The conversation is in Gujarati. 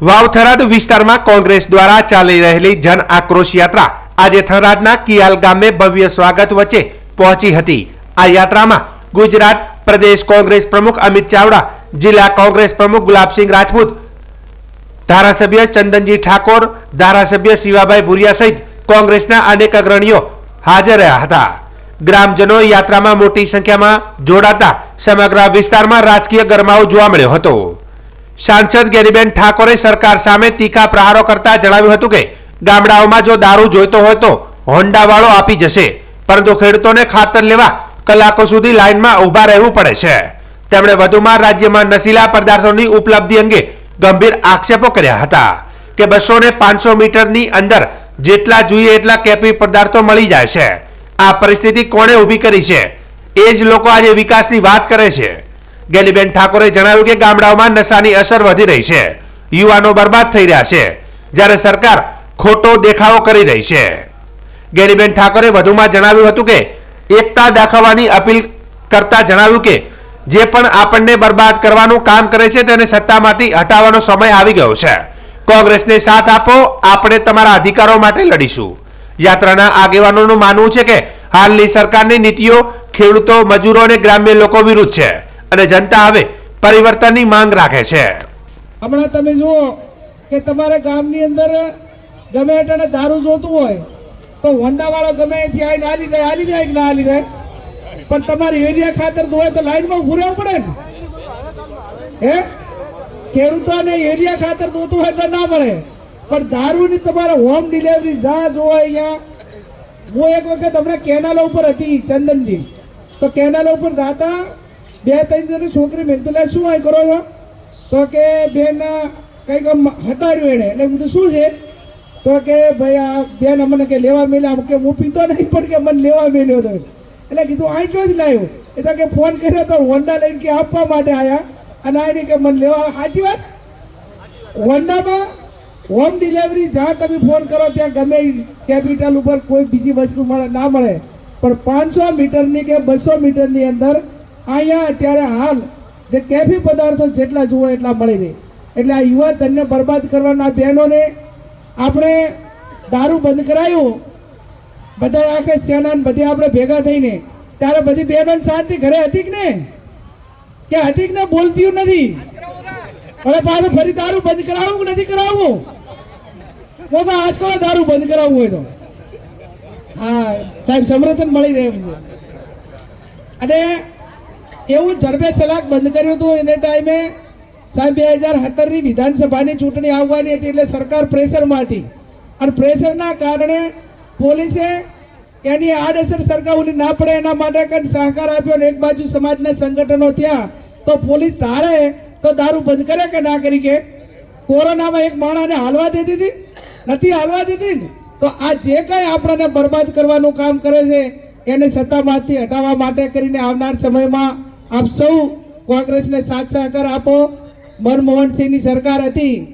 વાવ થરાદ વિસ્તારમાં કોંગ્રેસ દ્વારા ચાલી રહેલી જન આક્રોશ યાત્રા. આજે થરાદના કિયાલ ગામે ભવ્ય સ્વાગત વચ્ચે પહોંચી હતી. આ યાત્રામાં ગુજરાત પ્રદેશ કોંગ્રેસ પ્રમુખ અમિત ચાવડા, જિલ્લા કોંગ્રેસ પ્રમુખ ગુલાબસિંહ રાજપૂત, ધારાસભ્ય ચંદનજી ઠાકોર, ધારાસભ્ય શિવાભાઈ ભુરિયા સહિત કોંગ્રેસના અનેક અગ્રણીઓ હાજર રહ્યા હતા. ગ્રામજનો યાત્રામાં મોટી સંખ્યામાં જોડાતા સમગ્ર વિસ્તારમાં રાજકીય ગરમાવો જોવા મળ્યો હતો. સાંસદ ગેરીબેન ઠાકોરે સરકાર સામે તીખા પ્રહારો કરતા જણાવ્યું હતું કે, ગામડાઓમાં જો દારૂ જોઈતો હોય તો હોન્ડાવાળો આપી જશે, પરંતુ ખેડૂતોને ખાતર લેવા કલાકો સુધી લાઇનમાં ઊભા રહેવું પડે છે. તેમણે વધુમાં રાજ્યમાં નશીલા પદાર્થોની ઉપલબ્ધિ અંગે ગંભીર આક્ષેપો કર્યા હતા કે બસો ને પાંચસો મીટરની અંદર જેટલા જોઈએ એટલા કેફી પદાર્થો મળી જાય છે. આ પરિસ્થિતિ કોણે ઊભી કરી છે? એ જ લોકો આજે વિકાસની વાત કરે છે. ગેલીબેન ઠાકોરે જણાવ્યું કે ગામડાઓમાં નશાની અસર વધી રહી છે. યુવાનો બરબાદ થઈ રહ્યા છે. જ્યારે સરકાર ખોટો દેખાવો કરી રહી છે. ગેરીબેન ઠાકોરે વધુમાં જણાવ્યું હતું કે, એકતા દાખવવાની અપીલ કરતા જણાવ્યું કે, જે પણ આપણને બરબાદ કરવાનું કામ કરે છે તેને સત્તામાંથી હટાવવાનો સમય આવી ગયો છે. કોંગ્રેસને સાથ આપો, આપણે તમારા અધિકારો માટે લડીશું. યાત્રાના આગેવાનોનું માનવું છે કે, હાલની સરકારની નીતિઓ ખેડૂતો, મજૂરો અને ગ્રામ્ય લોકો વિરુદ્ધ છે. અને જનતા હવે પરિવર્તનની માંગ રાખે છે. હમણાં તમે જુઓ કે તમારા ગામની અંદર ગમે એટલે દારૂ જોતું હોય, તો હોન્ડાવાળો ગમે ત્યાં આવીને હાલી જાય હાલી જાય કે ના હાલી જાય? પણ તમારી એરિયા ખાતર હોય તો લાઈનમાં રહેવું પડે ને. હે? ખેડૂતોને એરિયા ખાતર જોતું હોય તો ના મળે. પણ દારૂની તમારે હોમ ડિલિવરી જ્યાં જોવા અહીંયા. હું એક વખત હમણાં કેનાલ ઉપર હતી ચંદનજી. તો કેનાલ ઉપર જાતા બે ત્રણ જણ છોકરી મેં લે, શું આ કરો છો? તો કે બેન કંઈક હતાડ્યું એને એટલે બધું શું છે? તો કે, ભાઈ, આ બેન અમને કે લેવા મેલ્યા કે હું પીતો નહીં, પણ કે મને લેવા મેલ્યો હતો એટલે કીધું, અહીં જ લાવ્યો એ તો કે ફોન કર્યો તો હોન્ડા લઈને કે આપવા માટે આવ્યા અને આને કે મને લેવા, સાચી વાત? હોન્ડામાં હોમ ડિલિવરી જ્યાં તમે ફોન કરો, ત્યાં ગમે કેપિટલ ઉપર કોઈ બીજી વસ્તુ મળે, ના મળે. પણ પાંચસો મીટરની કે બસો મીટરની અંદર અહીંયા અત્યારે હાલ જે કેફી પદાર્થો જેટલા જુઓ એટલા મળી રહે. એટલે આ યુવા ધનને બરબાદ કરવાના બહેનોને આપણે દારૂ બંધ કરાયું. બધા આખે સેના બધી આપણે ભેગા થઈને. ત્યારે બધી બહેનો શાંતિ ઘરે હતી કે ને? કે હતી ને બોલતી નથી? અને પાછું ફરી દારૂ બંધ કરાવવું કે નથી કરાવવું તો તો આજકાલ દારૂ બંધ કરાવવું હોય તો. હા, સાહેબ, સમર્થન મળી રહ્યું છે. અને એવું ઝડપે સલાક બંધ કર્યું હતું એને ટાઈમે. સાહેબ, બે હજાર સત્તરની વિધાનસભાની ચૂંટણી આવવાની હતી એટલે સરકાર પ્રેશરમાં હતી અને પ્રેશરના કારણે પોલીસે એની આડઅસર સરકારોની ના પડે એના માટે કંઈ સહકાર આપ્યો અને એક બાજુ સમાજના સંગઠનો થયા, તો પોલીસ ધારે તો દારૂ બંધ કરે કે ના કરી કે? કોરોનામાં એક માણસને હાલવા દેતી હતી નથી હાલવા દેતી તો આ જે કંઈ આપણને બરબાદ કરવાનું કામ કરે છે, એને સત્તામાંથી હટાવવા માટે કરીને આવનાર સમયમાં આપ સૌ કોંગ્રેસને સાથ સહકાર આપો. મનમોહન સિંહની સરકાર હતી.